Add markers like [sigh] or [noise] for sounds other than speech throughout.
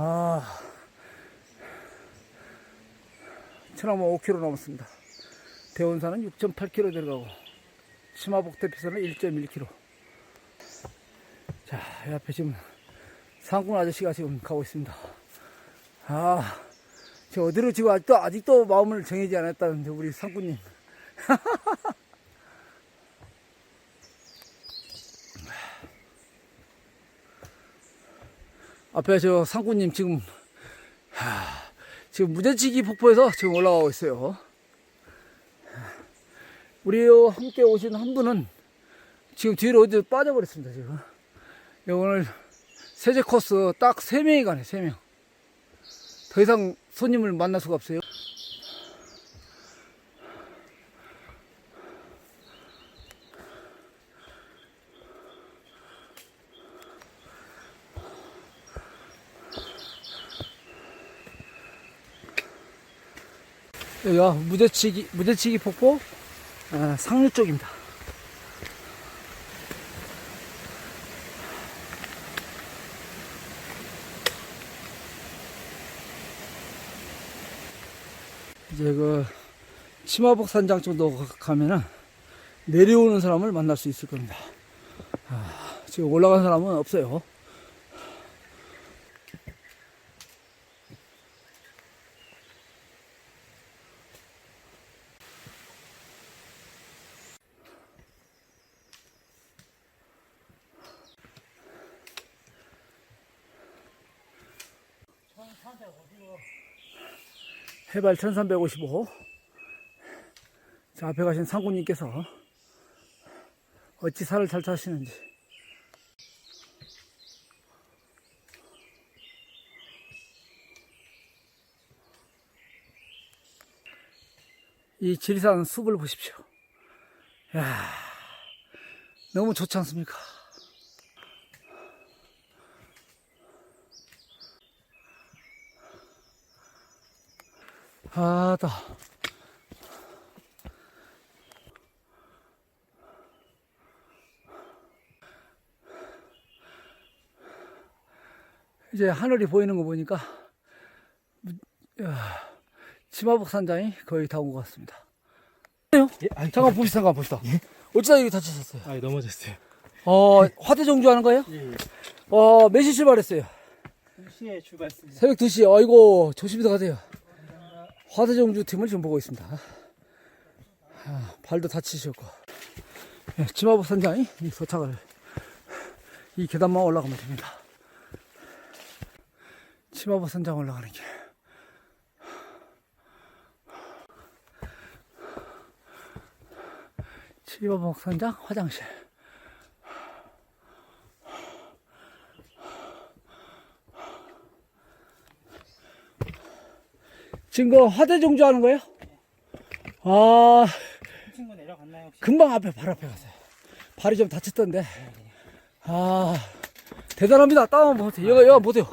아, 천왕봉 5km 넘었습니다. 대원사는 6.8km 들어가고, 치마복 대피소는 1.1km. 자, 이 앞에 지금 상군 아저씨가 지금 가고 있습니다. 아, 저 어디로 지금 아직도, 아직도 마음을 정하지 않았다는데, 우리 상군님. [laughs] 앞에 저 상군님 지금, 하, 지금 무전치기 폭포에서 지금 올라가고 있어요. 우리 함께 오신 한 분은 지금 뒤로 어디 빠져버렸습니다, 지금. 예, 오늘 세제 코스 딱 3명이 가네, 3명. 더 이상 손님을 만날 수가 없어요. 여기가 무대치기, 무대치기 폭포 아, 상류 쪽입니다. 이제 그 치마복 산장 정도 가면은 내려오는 사람을 만날 수 있을 겁니다. 아, 지금 올라간 사람은 없어요. 해발 1355. 자, 앞에 가신 상군님께서 어찌 살을 잘 타시는지. 이 지리산 숲을 보십시오. 야 너무 좋지 않습니까? 아다. 이제 하늘이 보이는 거 보니까 야, 치마복 산장이 거의 다 온 것 같습니다. 예, 아니, 잠깐 봅시다, 잠깐 봅시다. 어찌다 여기 다치셨어요? 아, 넘어졌어요. 어, 화대 정주 하는 거예요? 예, 예. 어, 몇 시 출발했어요? 시에 출발했습니다. 새벽 2시. 아이고, 조심해서 가세요. 화대정주 팀을 지금 보고 있습니다. 아, 발도 다치셨고. 예, 치마복 산장이 이 도착을, 이 계단만 올라가면 됩니다. 치마복 산장 올라가는 길. 치마복 산장 화장실. 지금 그 화대 정주 하는 거예요? 아, 친구 내려갔나요 혹시? 금방 앞에, 발 앞에 가세요. 발이 좀 다쳤던데. 아, 대단합니다. 다운 못해. 여가, 여가 못해요.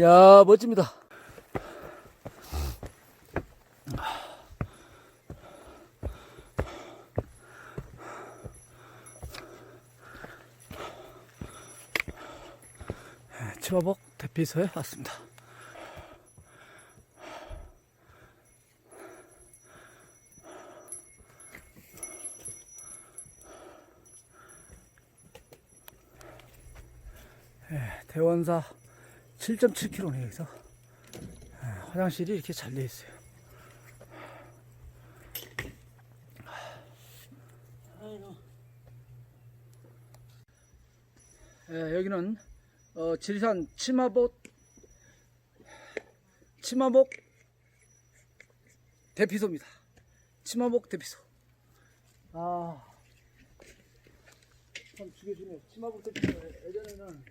야, 멋집니다. 치마복 대피소에 왔습니다. 예, 대원사 7.7km네 여기서 예, 화장실이 이렇게 잘 돼 있어요. 예, 여기는 어, 지리산 치마복 치마복 대피소입니다. 치마복 대피소. 아, 참 죽여주네. 치마복 대피소 예전에는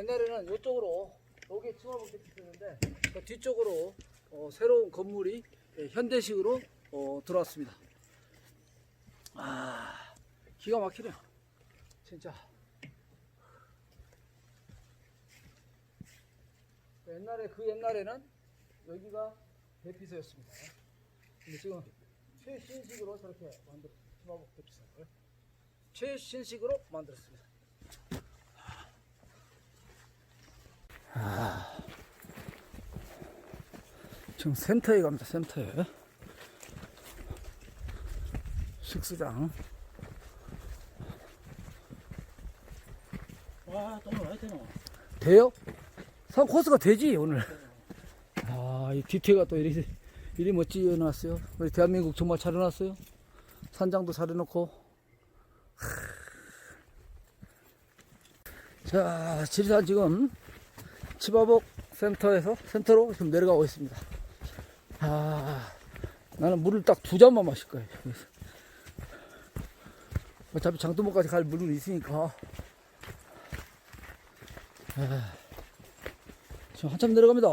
옛날에는 이쪽으로 여기 치마복 대피소였는데 그 뒤쪽으로 어, 새로운 건물이 예, 현대식으로 어, 들어왔습니다. 아, 기가 막히네요. 진짜. 옛날에 그 옛날에는 여기가 대피소였습니다. 근데 지금 최신식으로 저렇게 만들 치마복 대피소를 최신식으로 만들었습니다. 아, 지금 센터에 갑니다, 센터에. 식수장. 와, 또 와야 되노? 돼요? 산 코스가 되지, 오늘. 아, 이 디테가 또 이리, 이리 멋지게 해놨어요. 우리 대한민국 정말 잘 해놨어요. 산장도 잘 해놓고. 자, 지리산 지금 치바복 센터에서, 센터로 지금 내려가고 있습니다. 아, 나는 물을 딱 두 잔만 마실 거예요. 여기서. 어차피 장도목까지 갈 물은 있으니까. 아, 지금 한참 내려갑니다.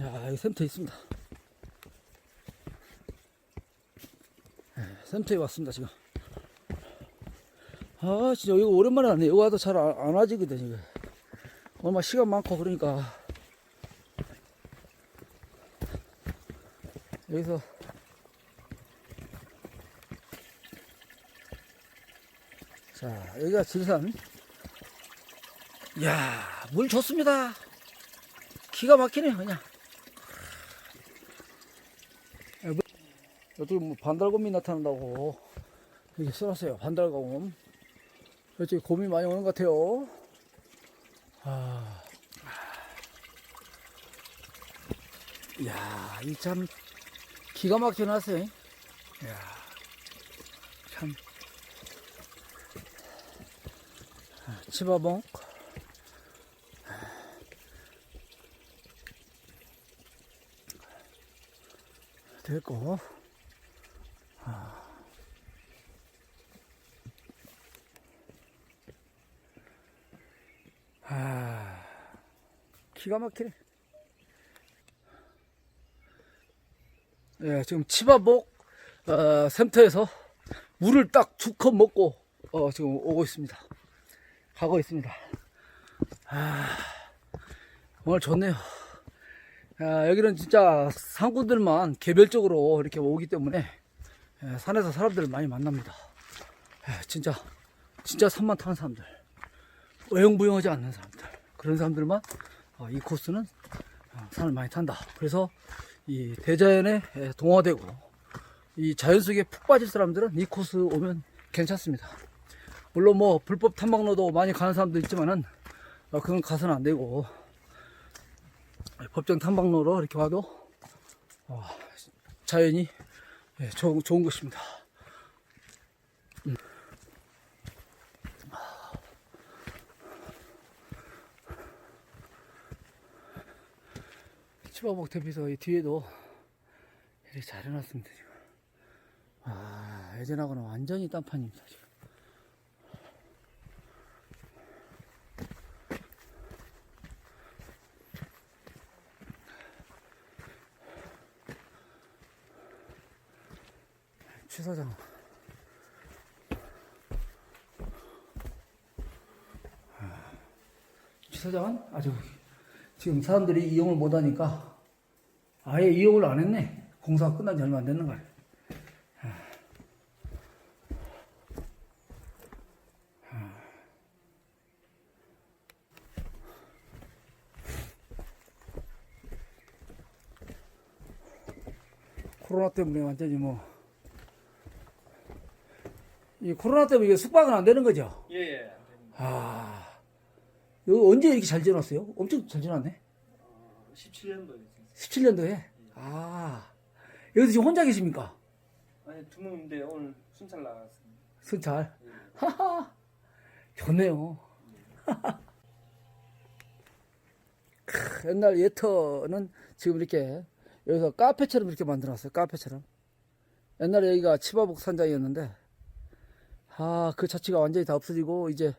야, 여기 센터 있습니다. 네, 센터에 왔습니다, 지금. 아, 진짜 이거 오랜만에 왔네. 여기 와도 잘 안 와지거든, 이거. 얼마 시간 많고, 그러니까. 여기서. 자, 여기가 지리산. 이야, 물 좋습니다. 기가 막히네요, 그냥. 야, 뭐- 여기 뭐 반달곰이 나타난다고. 여기 써놨어요. 반달곰. 이쪽에 곰이 많이 오는 것 같아요. 아. 이야, 이 참, 기가 막혀 놨어요. 이야, 참. 아, 치바봉. 됐고. 아, 기가 막히네. 예, 지금 치바복 어, 센터에서 물을 딱 두 컵 먹고 어, 지금 오고 있습니다. 가고 있습니다. 아, 오늘 좋네요. 아, 여기는 진짜 상구들만 개별적으로 이렇게 오기 때문에 예, 산에서 사람들을 많이 만납니다. 예, 진짜 진짜 산만 타는 사람들. 어영부영하지 않는 사람들 그런 사람들만 어, 이 코스는 어, 산을 많이 탄다 그래서 이 대자연에 에, 동화되고 이 자연 속에 푹 빠질 사람들은 이 코스 오면 괜찮습니다 물론 뭐 불법 탐방로도 많이 가는 사람도 있지만은 어, 그건 가서는 안 되고 법정 탐방로로 이렇게 와도 어, 자연이 예, 좋은, 좋은 것입니다. 치바복 대피소 이 뒤에도 이렇게 잘 해놨습니다 지금. 아 예전하고는 완전히 딴판입니다 지금 취사장 아, 취사장은 아주 지금 사람들이 이용을 못하니까 아예 이용을 안 했네. 공사가 끝난 지 얼마 안 됐는 거야. 코로나 때문에 완전히 뭐. 이 코로나 때문에 이게 숙박은 안 되는 거죠? 예, 예. 안 됩니다. 아. 이거 언제 이렇게 잘 지어놨어요? 엄청 잘 지어놨네? 17년도에. 17년도에? 아. 여기서 지금 혼자 계십니까? 아니, 두 명인데 오늘 순찰 나갔습니다. 순찰. 예. 하하. 좋네요. [laughs] 크, 옛날 예터는 지금 이렇게 여기서 카페처럼 이렇게 만들어놨어요. 카페처럼. 옛날에 여기가 치바복 산장이었는데, 아, 그 자체가 완전히 다 없어지고, 이제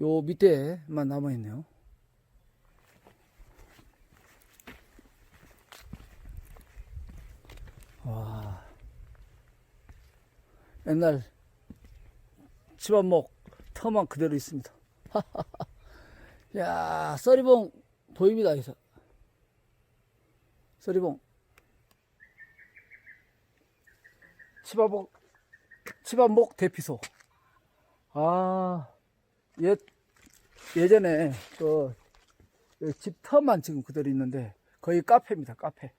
요 밑에만 남아 있네요. 와. 옛날 치밥목 터만 그대로 있습니다. [laughs] 야, 써리봉 보입니다, 여기서. 서리봉. 치바목, 치바목 대피소. 아, 예, 예전에 그, 집 터만 지금 그대로 있는데 거의 카페입니다, 카페.